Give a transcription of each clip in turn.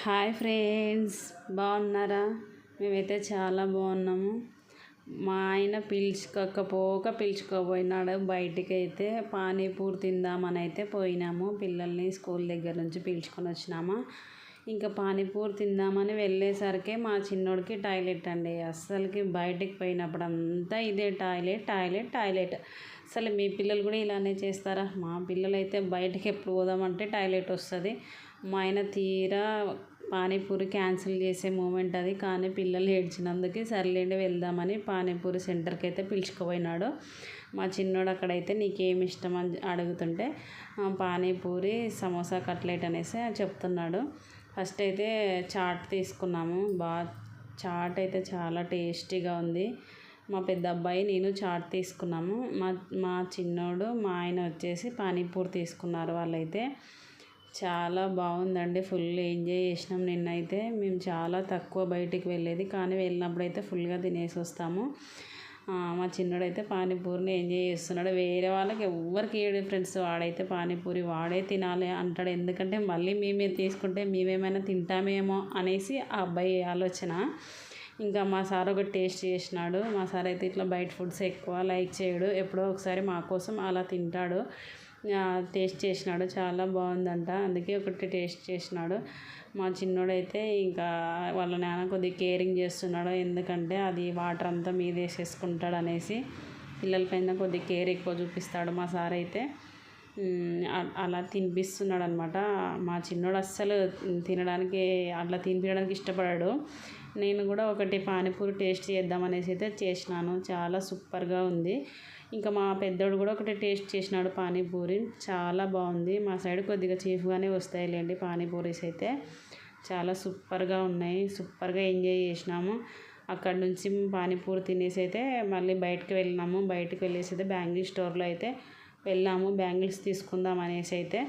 Hi friends బాగున్నారా? మేమైతే చాలా బాగున్నాము. మా ఆయన పిలుచుకోకపోక పిలుచుకోపోయినాడు. బయటికి అయితే పానీపూరి తిందామని అయితే పోయినాము. పిల్లల్ని స్కూల్ దగ్గర నుంచి పిలుచుకొని వచ్చినామా. ఇంకా పానీపూరి తిందామని వెళ్ళేసరికి మా చిన్నోడికి టాయిలెట్ అండి. అస్సలకి బయటికి పోయినప్పుడు అంతా ఇదే టాయిలెట్ టాయిలెట్ టాయిలెట్. అసలు మీ పిల్లలు కూడా ఇలానే చేస్తారా? మా పిల్లలు అయితే బయటకి ఎప్పుడు పోదామంటే టాయిలెట్ వస్తుంది. మా ఆయన తీరా పానీపూరి క్యాన్సిల్ చేసే మూమెంట్ అది. కానీ పిల్లలు ఏడ్చినందుకు సర్లేండి వెళ్దామని పానీపూరి సెంటర్కి అయితే పిలుచుకుపోయినాడు. మా చిన్నోడు అక్కడైతే నీకేమి ఇష్టం అని అడుగుతుంటే పానీపూరి సమోసా కట్లెట్ అనేసి చెప్తున్నాడు. ఫస్ట్ అయితే చాట్ తీసుకున్నాము. బాగా చాట్ అయితే చాలా టేస్టీగా ఉంది. మా పెద్ద అబ్బాయి నేను చాట్ తీసుకున్నాము. మా మా చిన్నోడు మా ఆయన వచ్చేసి పానీపూరి తీసుకున్నారు వాళ్ళైతే. చాలా బాగుందండి. ఫుల్ ఎంజాయ్ చేసినాం నిన్నైతే. మేము చాలా తక్కువ బయటికి వెళ్ళేది. కానీ వెళ్ళినప్పుడు అయితే ఫుల్గా తినేసి వస్తాము. మా చిన్నోడైతే పానీపూరిని ఎంజాయ్ చేస్తున్నాడు. వేరే వాళ్ళకి ఎవ్వరికి ఏడు ఫ్రెండ్స్ వాడైతే పానీపూరి వాడే తినాలి అంటాడు. ఎందుకంటే మళ్ళీ మేమే తీసుకుంటే మేమేమైనా తింటామేమో అనేసి ఆ అబ్బాయి ఆలోచన. ఇంకా మా సార్ ఒక టేస్ట్ చేసినాడు. మా సార్ అయితే ఇట్లా బయట ఫుడ్స్ ఎక్కువ లైక్ చేయడు. ఎప్పుడో ఒకసారి మా కోసం అలా తింటాడు. టేస్ట్ చేసినాడు. చాలా బాగుందంట. అందుకే ఒకటి టేస్ట్ చేసినాడు. మా చిన్నోడైతే ఇంకా వాళ్ళ నాన్న కొద్దిగా కేరింగ్ చేస్తున్నాడు. ఎందుకంటే అది వాటర్ అంతా మీద వేసేసుకుంటాడు అనేసి పిల్లల పైన కొద్దిగా కేర్ ఎక్కువ చూపిస్తాడు మా సార్ అయితే. అలా తినిపిస్తున్నాడు అనమాట మా చిన్నోడు అస్సలు తినడానికి అట్లా తినిపించడానికి ఇష్టపడాడు. నేను కూడా ఒకటి పానీపూరి టేస్ట్ చేద్దామనేసి అయితే చేసినాను. చాలా సూపర్గా ఉంది. ఇంకా మా పెద్దోడు కూడా ఒకటి టేస్ట్ చేసినాడు పానీపూరి. చాలా బాగుంది. మా సైడ్ కొద్దిగా చీఫ్గానే వస్తాయిలేండి పానీపూరీస్ అయితే. చాలా సూపర్గా ఉన్నాయి. సూపర్గా ఎంజాయ్ చేసినాము. అక్కడ నుంచి పానీపూరి తినేసి అయితే మళ్ళీ బయటకు వెళ్ళినాము. బయటకు వెళ్ళేసి అయితే బ్యాంగిల్ స్టోర్లో అయితే వెళ్ళాము. బ్యాంగిల్స్ తీసుకుందాం అనేసి అయితే.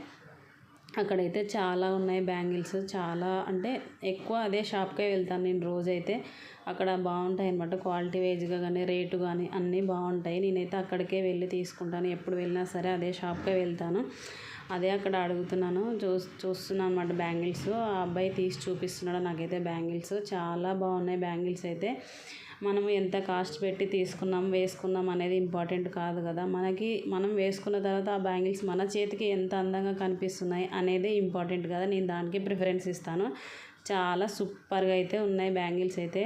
అక్కడైతే చాలా ఉన్నాయి బ్యాంగిల్స్. చాలా అంటే ఎక్కువ అదే షాప్కే వెళ్తాను నేను రోజైతే. అక్కడ బాగుంటాయి అనమాట క్వాలిటీ వైజ్గా కానీ రేటు కానీ అన్నీ బాగుంటాయి. నేనైతే అక్కడికే వెళ్ళి తీసుకుంటాను. ఎప్పుడు వెళ్ళినా సరే అదే షాప్కే వెళ్తాను. అదే అక్కడ అడుగుతున్నాను. చూ చూస్తున్నాను అనమాట బ్యాంగిల్స్. ఆ అబ్బాయి తీసి చూపిస్తున్నాడు నాకైతే బ్యాంగిల్స్. చాలా బాగున్నాయి బ్యాంగిల్స్ అయితే. మనం ఎంత కాస్ట్ పెట్టి తీసుకున్నాం వేసుకున్నాం అనేది ఇంపార్టెంట్ కాదు కదా. మనకి మనం వేసుకున్న తర్వాత ఆ బ్యాంగిల్స్ మన చేతికి ఎంత అందంగా కనిపిస్తున్నాయి అనేది ఇంపార్టెంట్ కదా. నేను దానికి ప్రిఫరెన్స్ ఇస్తాను. చాలా సూపర్గా అయితే ఉన్నాయి బ్యాంగిల్స్ అయితే.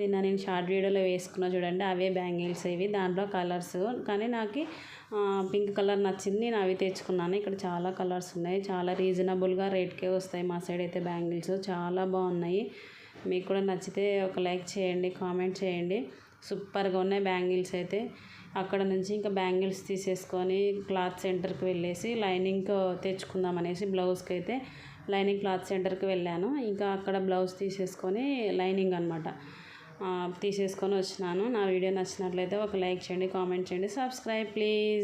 నిన్న నేను షార్ట్ వీడియోలో వేసుకున్నా చూడండి అవే బ్యాంగిల్స్ ఇవి. దాంట్లో కలర్స్ కానీ నాకు పింక్ కలర్ నచ్చింది. నేను అవి తెచ్చుకున్నాను. ఇక్కడ చాలా కలర్స్ ఉన్నాయి. చాలా రీజనబుల్గా రేట్కే వస్తాయి మా సైడ్ అయితే బ్యాంగిల్స్. చాలా బాగున్నాయి. మీకు కూడా నచ్చితే ఒక లైక్ చేయండి కామెంట్ చేయండి. సూపర్గా ఉన్నాయి బ్యాంగిల్స్ అయితే. అక్కడ నుంచి ఇంకా బ్యాంగిల్స్ తీసేసుకొని క్లాత్ సెంటర్కి వెళ్ళేసి లైనింగ్ తెచ్చుకుందాం అనేసి బ్లౌజ్కి అయితే లైనింగ్ క్లాత్ సెంటర్కి వెళ్ళాను. ఇంకా అక్కడ బ్లౌజ్ తీసేసుకొని లైనింగ్ అనమాట తీసేసుకొని వచ్చినాను. నా వీడియో నచ్చినట్లయితే ఒక లైక్ చేయండి కామెంట్ చేయండి. Subscribe please.